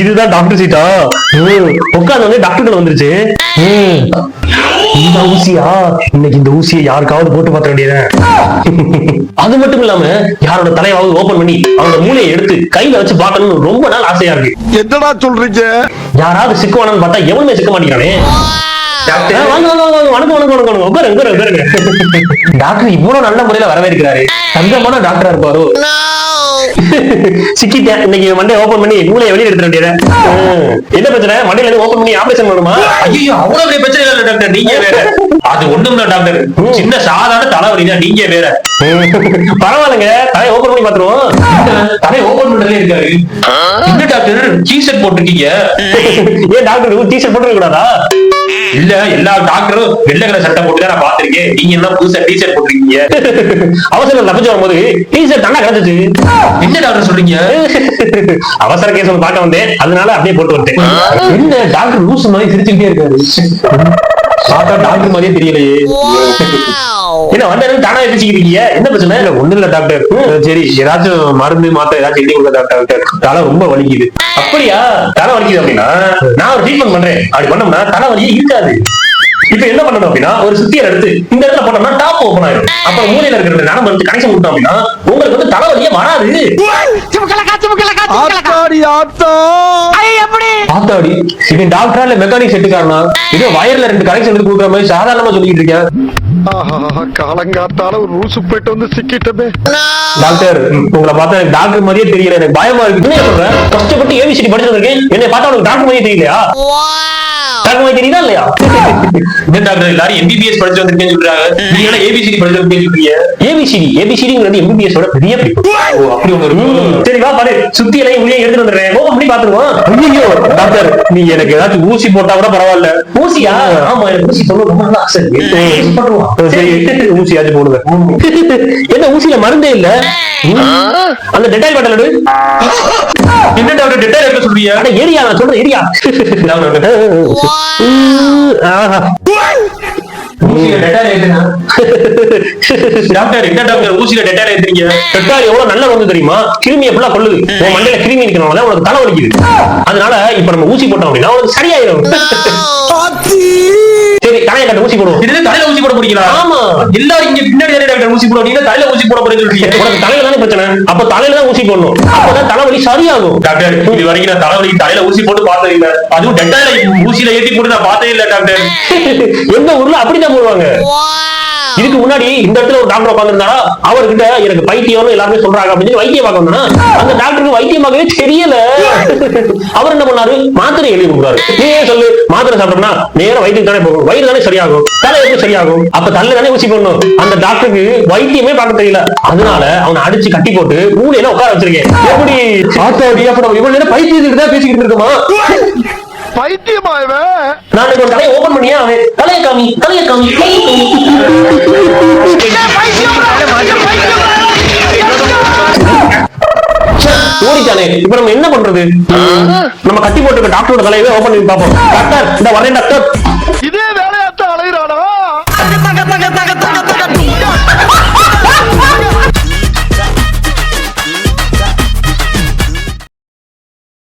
இதுதான் டாக்டர் சீட்டா? உட்காந்து வந்து டாக்டர் வந்துருச்சு. இந்த ஊசியா? இன்னைக்கு இந்த ஊசியை யாருக்காவது போட்டு பார்த்த வேண்டியது அது மட்டும் இல்லாம யாரோட தலையாவது ஓபன் பண்ணி அவனோட மூளையை எடுத்து கையில வச்சு பார்க்கணும்னு ரொம்ப நாள் ஆசையா இருக்கு. என்னடா சொல்றீங்க? யாராவது சிக்குவானு பார்த்தா எவனுமே சிக்க மாட்டேங்கிறானே. டாக்டர் இவ்வளவு நல்ல முறையில வரவேற்கிறாரு தங்கமான டாக்டரா இருப்பாரு? சிக்கிட்டேன். இன்னைக்கு மண்டே ஓபன் பண்ணி மூளையை வெளியே எடுத்துட வேண்டியது. என்ன பிரச்சனை? மண்டையில இருந்து ஓபன் பண்ணி ஆபரேஷன் பண்ணுமா ஐயோ அவ்வளவு பெரிய பிரச்சனை இல்ல டாக்டர் நீங்க வேற. அது ஒண்ணும் இல்ல டாக்டர் சின்ன சாதாரண தலைவலி தான் நீங்க வேற. பரவாயில்லைங்க. தலையை ஓபன் பண்ணி பாத்துருவோம் தலை ஓபன் பண்றதே இருக்காரு. என்ன டாக்டர் டிஷர்ட் போட்டிருக்கீங்க. ஏன் டாக்டர் டீஷர்ட் போட்டு கூடாதா? இல்ல எல்லா டாக்டரும் வெள்ளை கலர் சட்டை போட்டு நான் பாத்திருக்கேன் நீங்க என்ன புதுசா டிஷர்ட் போட்டிருக்கீங்க? அவசரம் தப்பிச்சு வரும்போது டீஷர்ட் தானே கிடைச்சிச்சு என்ன டாக்டர் சொல்றீங்க? அவசர கேஸ் ஒன்று பார்க்க வந்தேன். அதனால அப்படியே போட்டு வந்துட்டேன். என்ன டாக்டர் லூசு மாதிரி சிரிச்சுக்கிட்டே இருக்காரு? பார்த்தா டாக்டர் மாதிரியே தெரியலையே. என்ன வந்த தானா எதிர்ச்சிக்கிறீங்க என்ன பிரச்சனை? இல்ல ஒண்ணு இல்ல டாக்டர் சரி ஏதாச்சும் மருந்து மாத்திரை ஏதாச்சும் எழுதி கொடுங்க டாக்டர் தலை ரொம்ப வலிக்குது. அப்படியா? தலை வலிக்குது அப்படின்னா நான் ஒரு ட்ரீட்மெண்ட் பண்றேன். அப்படி பண்ணோம்னா தலை வலியே இருக்காது. இப்ப என்ன பண்ணணும் அப்படின்னா ஒரு சுத்தியர் எடுத்து இந்த இடத்துல போட்டோம்னா டாப் ஓபன் ஆயிடும் அப்புறம் மூலையில இருக்கிற நரம்பு வந்து கனெக்ஷன் கொடுத்தோம் அப்படின்னா உங்களுக்கு வந்து தலைவலியே வராது. ஆத்தா. ஆத்தாடி இவன் டாக்டரா இல்ல மெக்கானிக் செட்டுக்காரனா இதோ வயர்ல ரெண்டு கனெக்ஷன் எடுத்து கொடுக்குற மாதிரி சாதாரணமா சொல்லிட்டு இருக்கேன். காலங்காத்தால ஒரு ரூசு போயிட்டு வந்து சிக்கிட்டமே. டாக்டர் உங்களை பார்த்தா எனக்கு டாக்டர் மாதிரியே தெரியல. எனக்கு பயமா இருக்கு. சொல்றேன் கஷ்டப்பட்டு ஏபிசிடி படிச்சு வந்திருக்கேன். என்னை பார்த்தா உனக்கு டாக்டர் மாதிரியே தெரியலையா? டாக்டர் மாதிரி தெரியுதா இல்லையா? என்ன டாக்டர் எல்லாரும் எம்பிபிஎஸ் படிச்சு வந்திருக்கேன்னு சொல்றாங்க. நீங்க எல்லாம் ஏபிசிடி படிச்சு வந்திருக்கேன்னு சொல்றீங்க? ஏபிசிடி ஏபிசிடிங்கிறது எம்பிபிஎஸ் ஓட பெரிய ஓ அப்படி ம், சரி வா பாரு. சுத்தி எல்லாம் உள்ளே எடுத்துட்டு வந்துடுறேன். ஓபன் பண்ணி பாத்துருவோம் ஐயோ டாக்டர் நீங்க எனக்கு ஏதாச்சும் ஊசி போட்டா கூட பரவாயில்ல. ஊசியா? ஆமா எனக்கு ஊசி போட ரொம்ப ஆசை. சரி ஊசியாச்சும் போடுங்க என்ன ஊசியில மருந்தே இல்ல. அந்த டெட்டாயில் பாட்டில். என்ன டாக்டர் டெட்டால் இருக்க சொல்றீங்க? அட ஏரியா நான் சொல்றேன் ஏரியா. ஆஹா. ஊசியில டெட்டால் ஏத்துனா? டாக்டர் என்ன டாக்டர் ஊசியில டெட்டால் ஏத்துறீங்க? டெட்டால் எவ்வளவு நல்ல வந்து தெரியுமா? கிருமி எப்படிலாம் கொள்ளுது உன் மண்டையில கிருமி இருக்கனால உனக்கு தலை வலிக்குது. அதனால இப்ப நம்ம ஊசி போட்டோம் அப்படின்னா உனக்கு சரியாயிடும் கட்ட ஊசி போடுவோம். இது தலையில ஊசி போட போறீங்களா? ஆமா. எல்லாரும் இங்க பின்னாடி தானே டாக்டர் ஊசி போடுவீங்க தலையில ஊசி போட சொல்றீங்க. உனக்கு தலையில தானே பிரச்சனை? அப்ப தலையில தான் ஊசி போடணும். அப்பதான் தலைவலி சரியாகும். டாக்டர் இது வரைக்கும் நான் தலைவலிக்கு தலையில ஊசி போட்டு பார்த்தது இல்ல. அதுவும் டெட்டால ஊசியில ஏத்தி போட்டு நான் பார்த்ததே இல்ல டாக்டர். எந்த ஊர்ல அப்படிதான் போடுவாங்க? இதுக்கு முன்னாடி இந்த இடத்துல ஒரு டாக்டர் உட்காந்துருந்தா அவர்கிட்ட எனக்கு பைத்தியம்னு எல்லாருமே சொல்றாங்க. அப்படின்னு வைத்தியம் பார்க்க வந்தா அந்த டாக்டருக்கு வைத்தியம் பார்க்கவே தெரியல. அவர் என்ன பண்ணாரு? மாத்திரை எழுதி கொடுக்குறாரு. நீ சொல்லு. மாத்திரை சாப்பிட்டோம்னா நேரம் வயிற்றுக்கு தானே போகும் வயிறு தானே சரியாகும். தலை எப்படி சரியாகும்? அப்ப தலை தானே ஊசி போடணும். அந்த டாக்டருக்கு வைத்தியமே பார்க்க தெரியல. அதனால அவனை அடிச்சு கட்டி போட்டு மூலையில உட்கார வச்சிருக்கேன். எப்படி? ஆத்தாடி அப்ப நம்ம இவ்வளவு நேரம் பைத்தியத்துக்கு தான் பேசிக்கிட்டு இருக்கோமா பைத்தியமா இவன்? நான் இன்னைக்கு ஒரு தலையை ஓபன் பண்ணியா அவன்? தலையை காமி தலையை காமி. தலையை காமி ச்சே, ஓடிட்டானே. இப்ப நம்ம என்ன பண்றது? நம்ம கட்டி போட்டுருக்க டாக்டரோட தலையவே ஓபன் பண்ணி பார்ப்போம். டாக்டர் இந்த வரேன் டாக்டர். இதே